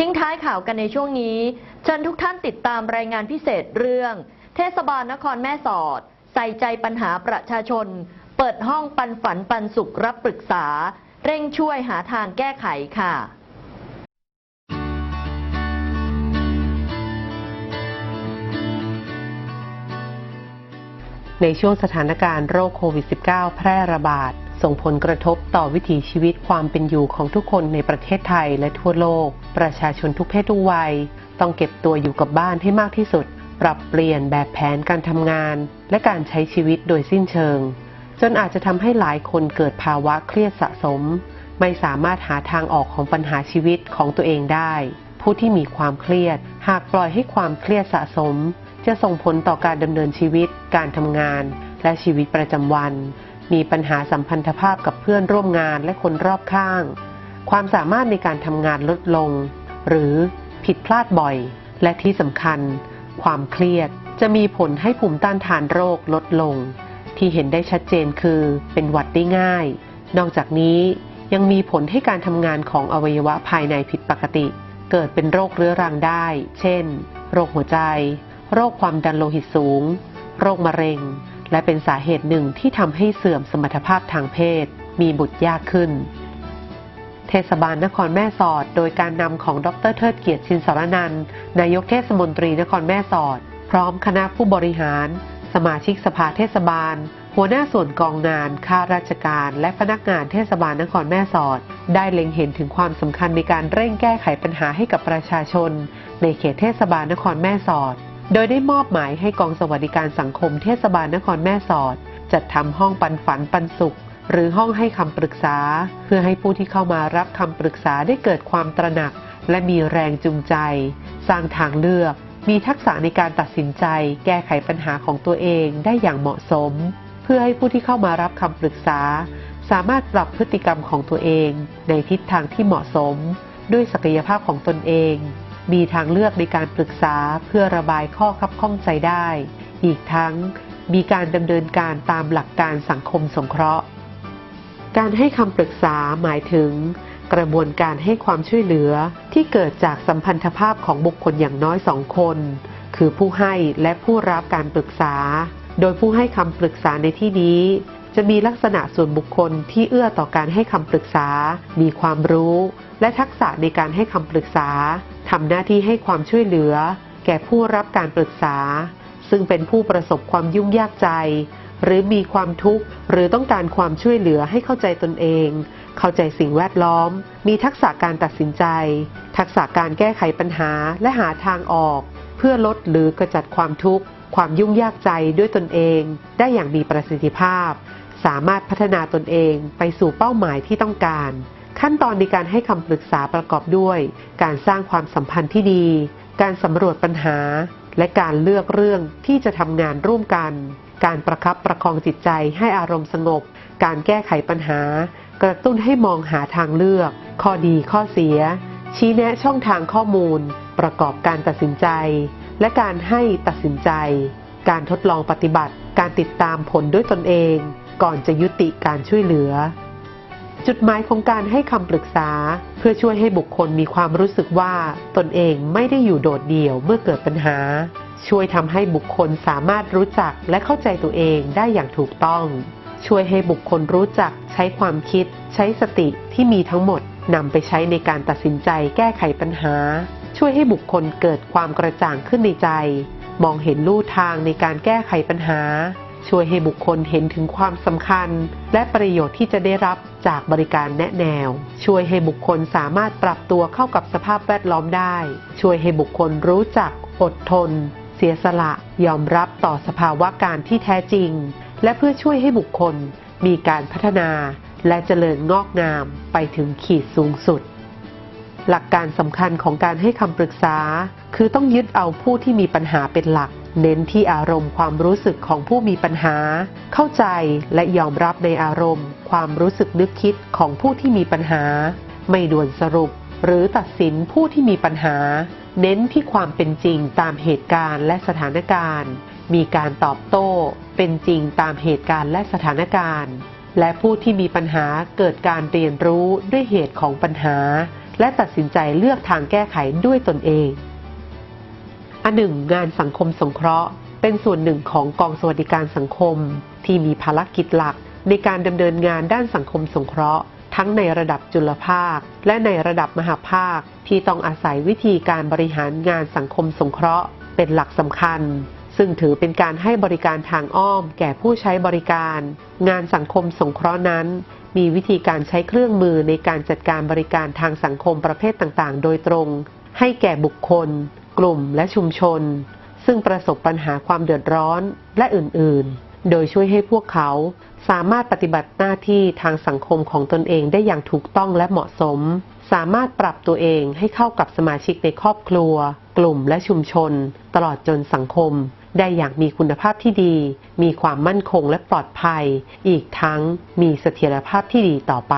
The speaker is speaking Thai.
ทิ้งท้ายข่าวกันในช่วงนี้ เชิญทุกท่านติดตามรายงานพิเศษเรื่อง เทศบาลนครแม่สอด ใส่ใจปัญหาประชาชน เปิดห้องปันฝันปันสุขรับปรึกษา เร่งช่วยหาทางแก้ไขค่ะในช่วงสถานการณ์โรคโควิด -19 แพร่ระบาด ส่งผลกระทบต่อวิถีชีวิตความเป็นอยู่ของทุกคนในประเทศไทยและทั่วโลก ประชาชนทุกเพศทุกวัย ต้องเก็บตัวอยู่กับบ้านให้มากที่สุด ปรับเปลี่ยนแบบแผนการทำงาน และการใช้ชีวิตโดยสิ้นเชิง จนอาจจะทำให้หลายคนเกิดภาวะเครียดสะสม ไม่สามารถหาทางออกของปัญหาชีวิตของตัวเองได้ ผู้ที่มีความเครียด หากปล่อยให้ความเครียดสะสม จะส่งผลต่อการดำเนินชีวิต การทำงาน และชีวิตประจำวัน มีปัญหาสัมพันธภาพกับเพื่อนร่วมงานและคนรอบข้าง ความสามารถในการทำงานลดลง หรือผิดพลาดบ่อย และที่สำคัญ ความเครียดจะมีผลให้ภูมิต้านทานโรคลดลง ที่เห็นได้ชัดเจนคือเป็นหวัดได้ง่าย นอกจากนี้ยังมีผลให้การทำงานของอวัยวะภายในผิดปกติ เกิดเป็นโรคเรื้อรังได้ เช่น โรคหัวใจ โรคความดันโลหิตสูง โรคมะเร็ง และเป็นสาเหตุหนึ่งที่ทำให้เสื่อมสมรรถภาพทางเพศ มีบุตรยากขึ้น เทศบาลนครแม่สอด โดยการนำของดรเทิดเกียรติชินสารนันนายกเทศมนตรีนครแม่สอด พร้อมคณะผู้บริหาร สมาชิกสภาเทศบาล หัวหน้าส่วนกองงานข้าราชการ และพนักงานเทศบาลนครแม่สอด ได้เล็งเห็นถึงความสำคัญในการเร่งแก้ไขปัญหาให้กับประชาชน ในเขตเทศบาลนครแม่สอด โดยได้มอบหมายให้กองสวัสดิการสังคมเทศบาลนครแม่สอด จัดทำห้องปันฝันปันสุข หรือห้องให้คำปรึกษา เพื่อให้ผู้ที่เข้ามารับคำปรึกษาได้เกิดความตระหนัก และมีแรงจูงใจ สร้างทางเลือก มีทักษะในการตัดสินใจ แก้ไขปัญหาของตัวเองได้อย่างเหมาะสม เพื่อให้ผู้ที่เข้ามารับคำปรึกษา สามารถปรับพฤติกรรมของตัวเอง ในทิศทางที่เหมาะสม ด้วยศักยภาพของตนเอง มีทางเลือกในการปรึกษาเพื่อระบายข้อคับข้องใจได้ อีกทั้งมีการดำเนินการตามหลักการสังคมสงเคราะห์ การให้คำปรึกษาหมายถึง กระบวนการให้ความช่วยเหลือที่เกิดจากสัมพันธภาพของบุคคลอย่างน้อยสองคน คือผู้ให้และผู้รับการปรึกษา โดยผู้ให้คำปรึกษาในที่นี้จะมีลักษณะส่วนบุคคลที่เอื้อต่อการให้คำปรึกษา มีความรู้ และทักษะในการให้คำปรึกษา ทำหน้าที่ให้ความช่วยเหลือ แก่ผู้รับการปรึกษา ซึ่งเป็นผู้ประสบความยุ่งยากใจ หรือมีความทุกข์ หรือต้องการความช่วยเหลือให้เข้าใจตนเอง เข้าใจสิ่งแวดล้อม มีทักษะการตัดสินใจ ทักษะการแก้ไขปัญหาและหาทางออก เพื่อลดหรือกระจัดความทุกข์ ความยุ่งยากใจด้วยตนเอง ได้อย่างมีประสิทธิภาพ สามารถพัฒนาตนเองไปสู่เป้าหมายที่ต้องการ ขั้นตอนในการให้คำปรึกษาประกอบด้วย การสร้างความสัมพันธ์ที่ดี การสำรวจปัญหา และการเลือกเรื่องที่จะทำงานร่วมกัน การประคับประคองจิตใจให้อารมณ์สงบ การแก้ไขปัญหา กระตุ้นให้มองหาทางเลือก ข้อดีข้อเสีย ชี้แนะช่องทางข้อมูล ประกอบการตัดสินใจ และการให้ตัดสินใจ การทดลองปฏิบัติ การติดตามผลด้วยตนเอง ก่อนจะยุติการช่วยเหลือ จุดหมายของการให้คำปรึกษา เพื่อช่วยให้บุคคลมีความรู้สึกว่าตนเองไม่ได้อยู่โดดเดี่ยวเมื่อเกิดปัญหา ช่วยทำให้บุคคลสามารถรู้จักและเข้าใจตัวเองได้อย่างถูกต้อง ช่วยให้บุคคลรู้จักใช้ความคิด ใช้สติที่มีทั้งหมดนำไปใช้ในการตัดสินใจแก้ไขปัญหา ช่วยให้บุคคลเกิดความกระจ่างขึ้นในใจ มองเห็นลู่ทางในการแก้ไขปัญหา ช่วยให้บุคคลเห็นถึงความสำคัญ และประโยชน์ที่จะได้รับจากบริการแนะแนว ช่วยให้บุคคลสามารถปรับตัวเข้ากับสภาพแวดล้อมได้ ช่วยให้บุคคลรู้จัก อดทน เสียสละ ยอมรับต่อสภาวะการที่แท้จริง และเพื่อช่วยให้บุคคลมีการพัฒนา และเจริญงอกงามไปถึงขีดสูงสุด หลักการสำคัญของการให้คำปรึกษา คือต้องยึดเอาผู้ที่มีปัญหาเป็นหลัก เน้นที่อารมณ์ความรู้สึกของผู้มีปัญหา เข้าใจและยอมรับในอารมณ์ ความรู้สึกนึกคิดของผู้ที่มีปัญหา ไม่ด่วนสรุป หรือตัดสินผู้ที่มีปัญหา เน้นที่ความเป็นจริงตามเหตุการณ์และสถานการณ์ มีการตอบโต้ เป็นจริงตามเหตุการณ์และสถานการณ์ และผู้ที่มีปัญหาเกิดการเรียนรู้ด้วยเหตุของปัญหา และตัดสินใจเลือกทางแก้ไขด้วยตนเอง อันหนึ่งงานสังคมสงเคราะห์ เป็นส่วนหนึ่งของกองสวัสดิการสังคม ที่มีภารกิจหลัก ในการดำเนินงานด้านสังคมสงเคราะห์ ทั้งในระดับจุลภาค และในระดับมหาภาค ที่ต้องอาศัยวิธีการบริหารงานสังคมสงเคราะห์ เป็นหลักสำคัญ ซึ่งถือเป็นการให้บริการทางอ้อม แก่ผู้ใช้บริการ งานสังคมสงเคราะห์นั้นมีวิธีการใช้เครื่องมือในการจัดการบริการทางสังคมประเภทต่างๆ โดยตรง ให้แก่บุคคล กลุ่มและชุมชน ซึ่งประสบปัญหาความเดือดร้อนและอื่นๆ โดยช่วยให้พวกเขาสามารถปฏิบัติหน้าที่ทางสังคมของตนเองได้อย่างถูกต้องและเหมาะสม สามารถปรับตัวเองให้เข้ากับสมาชิกในครอบครัว กลุ่มและชุมชน ตลอดจนสังคม ได้อย่างมีคุณภาพที่ดี มีความมั่นคงและปลอดภัย อีกทั้งมีเสถียรภาพที่ดีต่อไป